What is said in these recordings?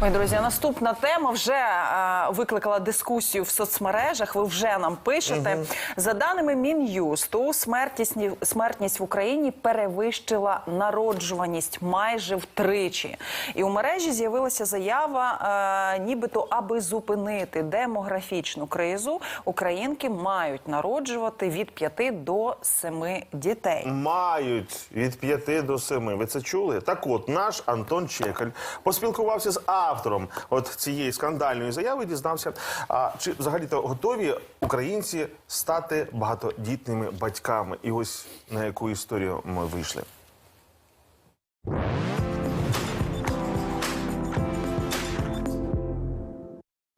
Ой, друзі, наступна тема вже е, викликала дискусію в соцмережах. Ви вже нам пишете. За даними Мін'юсту, смертність, смертність в Україні перевищила народжуваність майже втричі. І у мережі з'явилася заява, е, нібито аби зупинити демографічну кризу, українки мають народжувати від 5 до 7 дітей. Мають від 5 до 7. Ви це чули? Так от, наш Антон Чекаль поспілкувався з автором от цієї скандальної заяви дізнався, а чи взагалі-то готові українці стати багатодітними батьками. І ось на яку історію ми вийшли.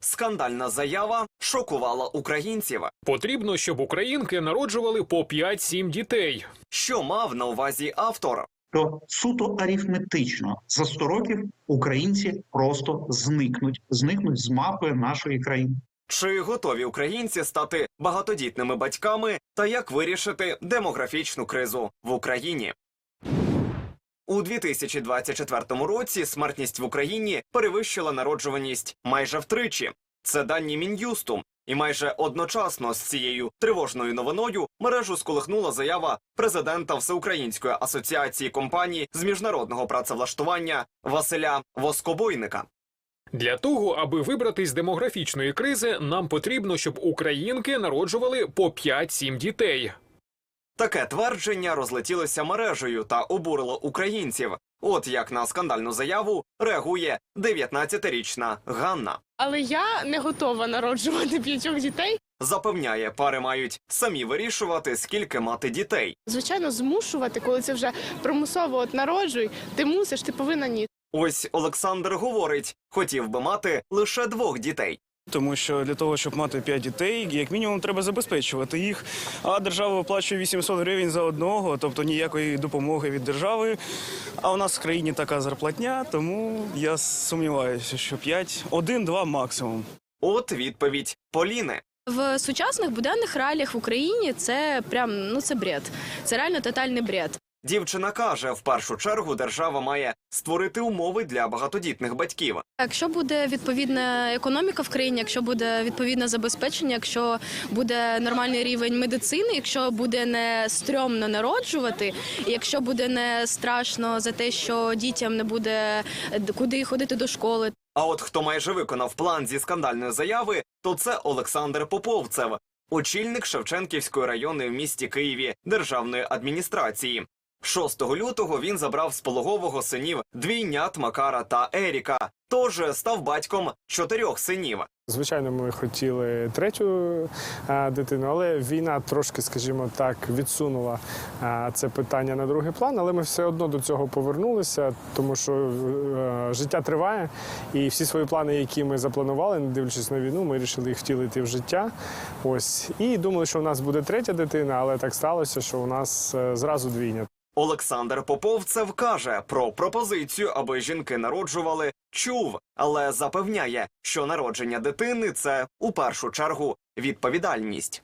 Скандальна заява шокувала українців. Потрібно, щоб українки народжували по 5-7 дітей. Що мав на увазі автор? То суто арифметично за 100 років українці просто зникнуть, зникнуть з мапи нашої країни. Чи готові українці стати багатодітними батьками та як вирішити демографічну кризу в Україні? У 2024 році смертність в Україні перевищила народжуваність майже втричі. Це дані мін'юсту. І майже одночасно з цією тривожною новиною мережу сколихнула заява президента Всеукраїнської асоціації компаній з міжнародного працевлаштування Василя Воскобойника. Для того, аби вибратись з демографічної кризи, нам потрібно, щоб українки народжували по 5-7 дітей. Таке твердження розлетілося мережею та обурило українців. От як на скандальну заяву реагує 19-річна Ганна. Але я не готова народжувати п'ятьох дітей. Запевняє, пари мають самі вирішувати, скільки мати дітей. Звичайно, змушувати, коли це вже примусово от народжуй, ти мусиш, ти повинна ні. Ось Олександр говорить, хотів би мати лише двох дітей. Тому що для того, щоб мати 5 дітей, як мінімум треба забезпечувати їх. А держава виплачує 800 гривень за одного, тобто ніякої допомоги від держави. А у нас в країні така зарплатня, тому я сумніваюся, що 5, один-два максимум. От відповідь Поліни. В сучасних буденних реаліях в Україні це прям ну це бред. Це реально тотальний бред. Дівчина каже, в першу чергу держава має створити умови для багатодітних батьків. Якщо буде відповідна економіка в країні, якщо буде відповідне забезпечення, якщо буде нормальний рівень медицини, якщо буде не стрьомно народжувати, якщо буде не страшно за те, що дітям не буде куди ходити до школи, А от хто майже виконав план зі скандальної заяви, то це Олександр Поповцев, очільник Шевченківської районної в місті Києві державної адміністрації. 6 лютого він забрав з пологового синів двійнят Макара та Еріка, тож став батьком чотирьох синів. Звичайно, ми хотіли третю е, дитину, але війна трошки, скажімо так, відсунула е, це питання на другий план. Але ми все одно до цього повернулися, тому що е, життя триває, і всі свої плани, які ми запланували, не дивлячись на війну, ми вирішили їх втілити в життя. Ось і думали, що у нас буде третя дитина, але так сталося, що у нас е, зразу двійня. Олександр Поповцев каже про пропозицію, аби жінки народжували, чув, але запевняє, що народження дитини це у першу чергу відповідальність.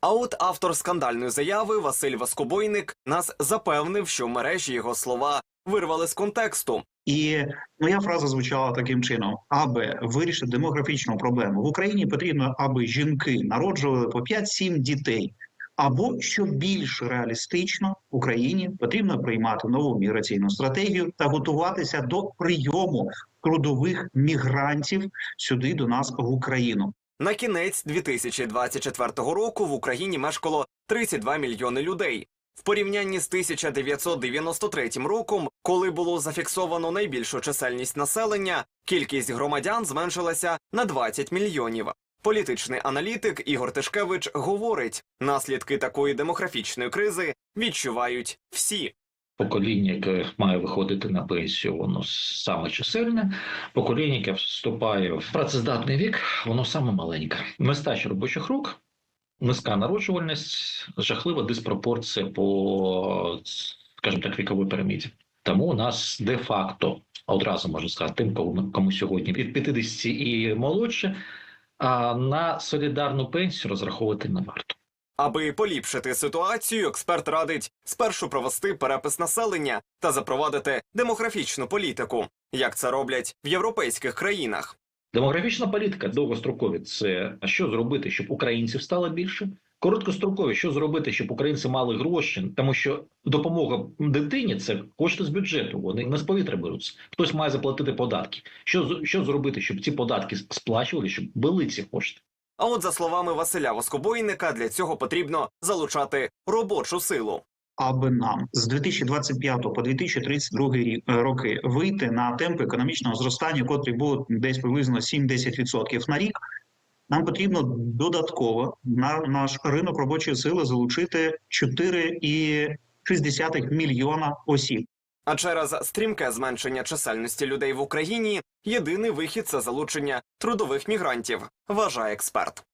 А от автор скандальної заяви Василь Воскобойник нас запевнив, що в мережі його слова вирвали з контексту. І моя фраза звучала таким чином: аби вирішити демографічну проблему в Україні, потрібно, аби жінки народжували по 5-7 дітей. Або що більш реалістично Україні потрібно приймати нову міграційну стратегію та готуватися до прийому трудових мігрантів сюди до нас в Україну. На кінець 2024 року в Україні мешкало 32 мільйони людей. В порівнянні з 1993 роком, коли було зафіксовано найбільшу чисельність населення, кількість громадян зменшилася на 20 мільйонів. Політичний аналітик Ігор Тишкевич говорить, наслідки такої демографічної кризи відчувають всі. Покоління, яке має виходити на пенсію, воно саме чисельне. Покоління, яке вступає в працездатний вік, воно саме маленьке. Нестача робочих рук, низька народжувальність, жахлива диспропорція по, скажімо так, віковій піраміді. Тому у нас де-факто одразу можу сказати, тим, кому сьогодні від 50 і молодше, а на солідарну пенсію розраховувати не варто. Аби поліпшити ситуацію, експерт радить спершу провести перепис населення та запровадити демографічну політику, як це роблять в європейських країнах. Демографічна політика довгострокові це що зробити, щоб українців стало більше. Короткострокові, що зробити, щоб українці мали гроші, тому що допомога дитині це кошти з бюджету. Вони не з повітря беруться. Хтось має заплатити податки. Що з- що зробити, щоб ці податки сплачували, щоб були ці кошти? А от за словами Василя Воскобойника, для цього потрібно залучати робочу силу. аби нам з 2025 по 2032 рік е, роки вийти на темпи економічного зростання, котрі будуть десь приблизно 7-10% на рік. Нам потрібно додатково на наш ринок робочої сили залучити 4,6 мільйона осіб. А через стрімке зменшення чисельності людей в Україні єдиний вихід це залучення трудових мігрантів, вважає експерт.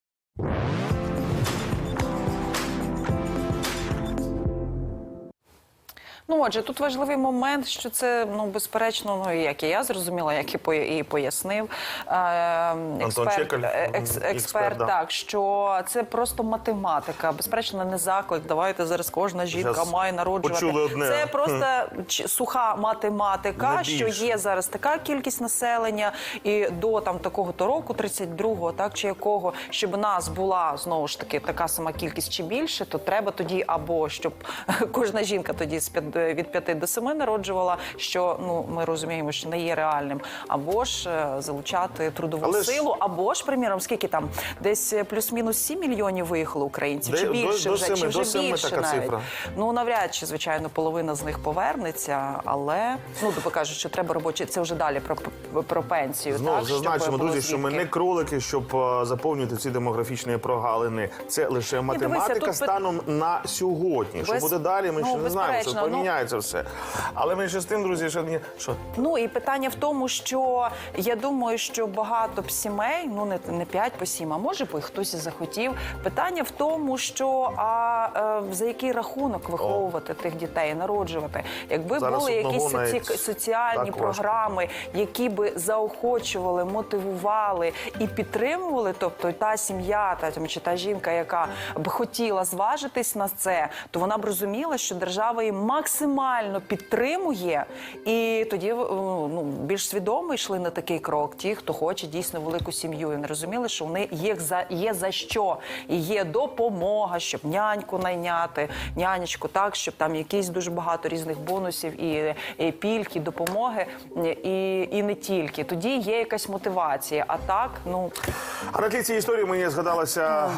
Ну, отже, тут важливий момент, що це ну безперечно, ну як і я зрозуміла, як і по- і пояснив е, експерт, е, екс, експерт, експерт, так що це просто математика. Безперечно, не заклик. Давайте зараз кожна жінка має народжувати. Це просто суха математика, що є зараз така кількість населення, і до там такого то року, 32-го, так чи якого, щоб нас була знову ж таки така сама кількість чи більше, то треба тоді або щоб кожна жінка тоді з від 5 до 7 народжувала, що ну ми розуміємо, що не є реальним, або ж е, залучати трудову Але ж- силу, або ж приміром, скільки там десь е, плюс-мінус 7 мільйонів виїхало українців, чи до- більше до вже, семи, чи вже до більше така навіть. цифра. Ну навряд чи звичайно половина з них повернеться, але ну тобто кажуть, що треба робочі. Це вже далі про про пенсію. Знову так, зазначимо, друзі, що ми не кролики, щоб е, заповнювати ці демографічні прогалини. Це лише математика тут пи- станом на сьогодні. Що буде далі? Ми ну, ще не знаємо. Що безперечно, поміняється все. Але менше з тим, друзі, що мені що Ну і питання в тому, що я думаю, що багато б сімей, ну не, не 5 по 7, а може би хтось і захотів. Питання в тому, що а е, за який рахунок виховувати тих дітей, народжувати, якби Зараз були якісь соці... навіть соціальні так важко. програми, які би заохочували, мотивували і підтримували, тобто та сім'я, та там, чи та жінка, яка б хотіла зважитись на це, то вона б розуміла, що держава її максимально підтримує, і тоді е, ну більш свідомо йшли на такий крок. Ті, хто хоче дійсно велику сім'ю, і не розуміли, що вони є за є за що, і є допомога, щоб няньку найняти, нянечку, так щоб там якісь дуже багато різних бонусів і, і пільг, і допомоги, і, і не тільки. Тоді є якась мотивація. А так, ну А на тлі цієї історії мені згадалася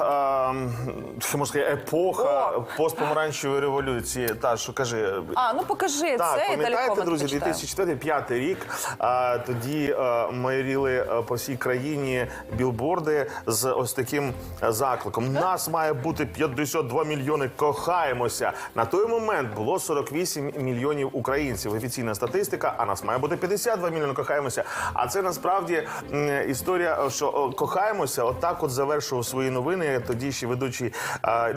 що можна сказати, епоха постпомаранчевої революції. Та що кажи, а ну покажи Так, це пам'ятаєте, друзі, 2004-2005 рік. А, тоді а, майоріли а, по всій країні білборди з ось таким закликом. Нас має бути 52 мільйони. Кохаємося. На той момент було 48 мільйонів українців. Офіційна статистика. А нас має бути 52 мільйони. Кохаємося. А це насправді історія, що кохаємося. Отак, от завершував свої новини. Тоді ще ведучий,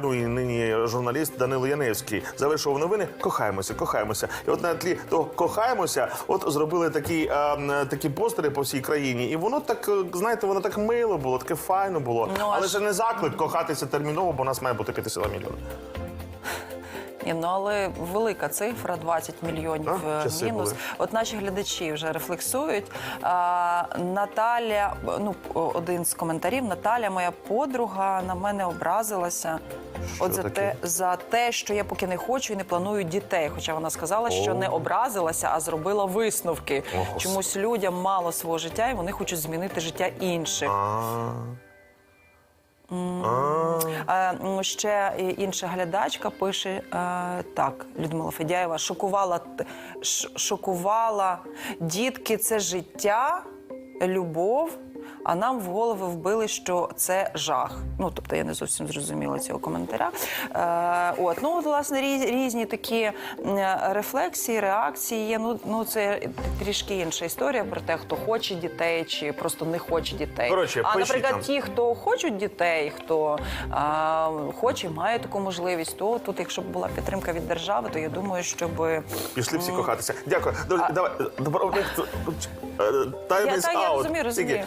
ну і нині журналіст Данило Яневський завершував новини. Кохаємося, кохаємося. І от на тлі того кохаємося, от зробили такі, а, такі постери по всій країні. І воно так, е, знаєте, воно так мило було, таке файно було. Ну, Але ж не заклик кохатися терміново, бо нас має бути 52 мільйони. Ні, ну але велика цифра 20 мільйонів А, е, мінус. були. От наші глядачі вже рефлексують. А, Наталя, ну один з коментарів. Наталя, моя подруга, на мене образилася. От за таке? те, за те, що я поки не хочу і не планую дітей. Хоча вона сказала, що О. не образилася, а зробила висновки. О, Чомусь людям мало свого життя, і вони хочуть змінити життя інших. А. А. Ще інша глядачка пише е, так: Людмила Федяєва шокувала шокувала дітки, це життя, любов. А нам в голови вбили, що це жах. Ну тобто я не зовсім зрозуміла цього коментаря. Е, от ну от, власне різ- різні такі рефлексії, реакції є. Ну ну це трішки інша історія про те, хто хоче дітей чи просто не хоче дітей. Коротше, а наприклад, нам. ті, хто хочуть дітей, хто а, хоче, має таку можливість, то тут, якщо б була підтримка від держави, то я думаю, щоб Пішли всі кохатися. Дякую. Друзі, давай. добро- розумію, розумію.